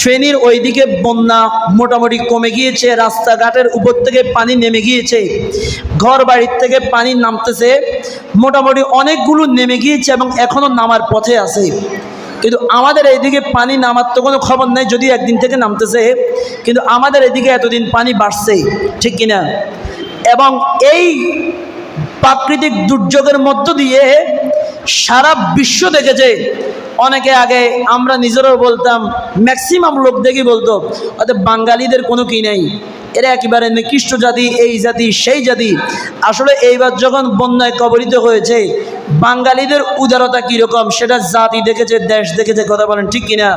ফেনীর ওইদিকে বন্যা মোটামুটি কমে গিয়েছে, রাস্তাঘাটের উপর থেকে পানি নেমে গিয়েছে ঘর বাড়ির থেকে পানি নামতেছে, মোটামুটি অনেকগুলো নেমে গিয়েছে এবং এখনও নামার পথে আছে। কিন্তু আমাদের এইদিকে পানি নামার তো কোনো খবর নেই, যদি একদিন থেকে নামতেছে, কিন্তু আমাদের এদিকে এতদিন পানি বাড়ছে, ঠিক কিনা? এবং এই প্রাকৃতিক দুর্যোগের মধ্য দিয়ে সারা বিশ্ব দেখেছে অনেকে আগে আমরা নিজেরাও বলতাম ম্যাক্সিমাম লোক দেখি বলতো অর্থাৎ বাঙালিদের কোনো কি নেই? এরা একেবারে নিকৃষ্ট জাতি, এই জাতি, সেই জাতি। আসলে এইবার যখন বন্যায় কবলিত হয়েছে, বাঙালিদের উদারতা কীরকম, সেটা জাতি দেখেছে, দেশ দেখেছে, কথা বলেন ঠিক কিনা?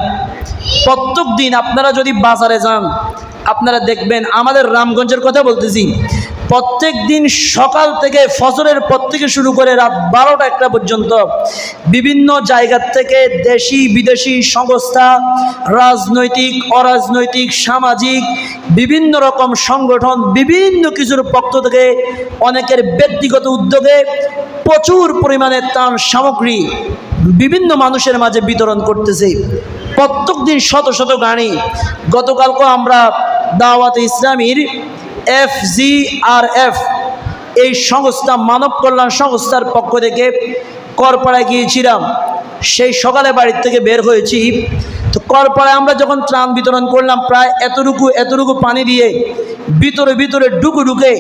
প্রত্যেক দিন আপনারা যদি বাজারে যান, আপনারা দেখবেন আমাদের রামগঞ্জের কথা বলতেছি। প্রত্যেক দিন সকাল থেকে ফজরের পর থেকে শুরু করে রাত বারোটা একটা পর্যন্ত বিভিন্ন জায়গার থেকে দেশি, বিদেশি সংস্থা, রাজনৈতিক, অরাজনৈতিক, সামাজিক, বিভিন্ন রকম সংগঠন, বিভিন্ন কিছুর পক্ষ থেকে অনেকের ব্যক্তিগত উদ্যোগে প্রচুর পরিমাণে ত্রাণ সামগ্রী বিভিন্ন মানুষের মাঝে বিতরণ করতেছে। প্রত্যেক দিন শত শত গাড়ি। গতকালকে আমরা দাওয়াত ইসলামীর এফ জি আর এফ এই সংস্থা, মানব কল্যাণ সংস্থার পক্ষ থেকে করপাড়ায় গিয়েছিলাম। সেই সকালে বাড়ির থেকে বের হয়েছি। তো করপাড়ায় আমরা যখন ত্রাণ বিতরণ করলাম, প্রায় এতটুকু এতটুকু পানি দিয়ে ভিতরে ভিতরে ডুকু ঢুকে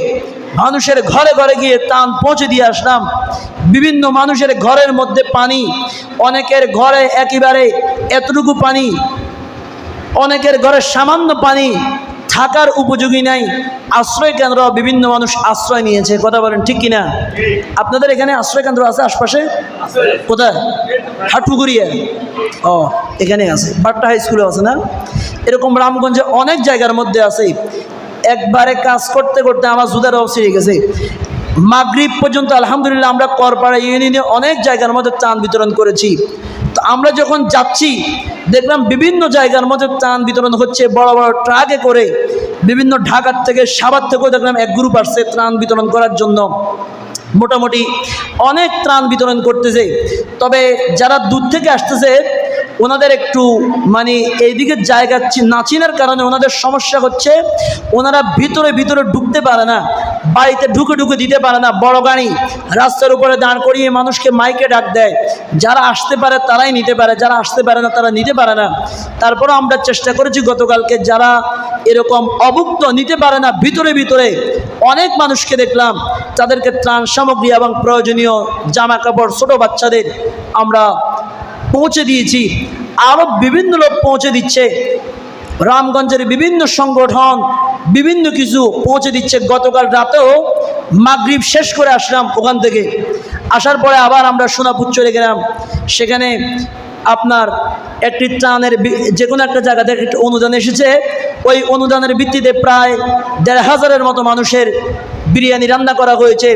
মানুষের ঘরে ঘরে গিয়ে ত্রাণ পৌঁছে দিয়ে আসলাম। বিভিন্ন মানুষের ঘরের মধ্যে পানি, অনেকের ঘরে একেবারে এতটুকু পানি, অনেকের ঘরে সামান্য পানি থাকার উপযোগী নাই। আশ্রয় কেন্দ্র, বিভিন্ন মানুষ আশ্রয় নিয়েছে। কথা বলেন, ঠিক কিনা? আপনাদের এখানে আশ্রয় কেন্দ্র আছে আশপাশে? কোথায়? হাটপুকুরিয়া ও, এখানে আছে। বাট্টা হাই স্কুলে আছে না? এরকম রামগঞ্জে অনেক জায়গার মধ্যে আছে। একবারে কাজ করতে করতে আমার জুদার ছিঁড়ে গেছে। মাগরিব পর্যন্ত আলহামদুলিল্লাহ আমরা করপাড়া ইউনিয়নে অনেক জায়গার মধ্যে ত্রাণ বিতরণ করেছি। তো আমরা যখন যাচ্ছি, দেখলাম বিভিন্ন জায়গার মধ্যে ত্রাণ বিতরণ হচ্ছে, বড় বড় ট্রাকে করে, বিভিন্ন ঢাকার থেকে সাভার থেকেও দেখলাম এক গ্রুপ আসছে ত্রাণ বিতরণ করার জন্য। মোটামুটি অনেক ত্রাণ বিতরণ করতেছে। তবে যারা দূর থেকে আসতেছে, ওনাদের একটু মানে এইদিকে জায়গা চি- না চিনার কারণে ওনাদের সমস্যা হচ্ছে, ওনারা ভিতরে ভিতরে ঢুকতে পারে না। বাড়িতে ঢুকে ঢুকে দিতে পারে না। বড় গাড়ি রাস্তার উপরে দাঁড় করিয়ে মানুষকে মাইকে ডাক দেয়। যারা আসতে পারে তারাই নিতে পারে, যারা আসতে পারে না তারা নিতে পারে না। তারপরও আমরা চেষ্টা করেছি গতকালকে যারা এরকম অভুক্ত নিতে পারে না, ভিতরে ভিতরে অনেক মানুষকে দেখলাম, তাদেরকে ত্রাণ সামগ্রী এবং প্রয়োজনীয় জামা কাপড় ছোটো বাচ্চাদের আমরা পৌঁছে দিয়েছি। আরও বিভিন্ন লোক পৌঁছে দিচ্ছে। রামগঞ্জের বিভিন্ন সংগঠন বিভিন্ন কিছু পৌঁছে দিচ্ছে। গতকাল রাতেও মাগরীব শেষ করে আসলাম ওখান থেকে। আসার পরে আবার আমরা সোনাপুর চলে গেলাম। সেখানে আপনার একটি ত্রাণের যে কোনো একটা জায়গাতে একটি অনুদান এসেছে। ওই অনুদানের ভিত্তিতে প্রায় দেড় হাজারের মতো মানুষের বিরিয়ানি রান্না করা হয়েছে।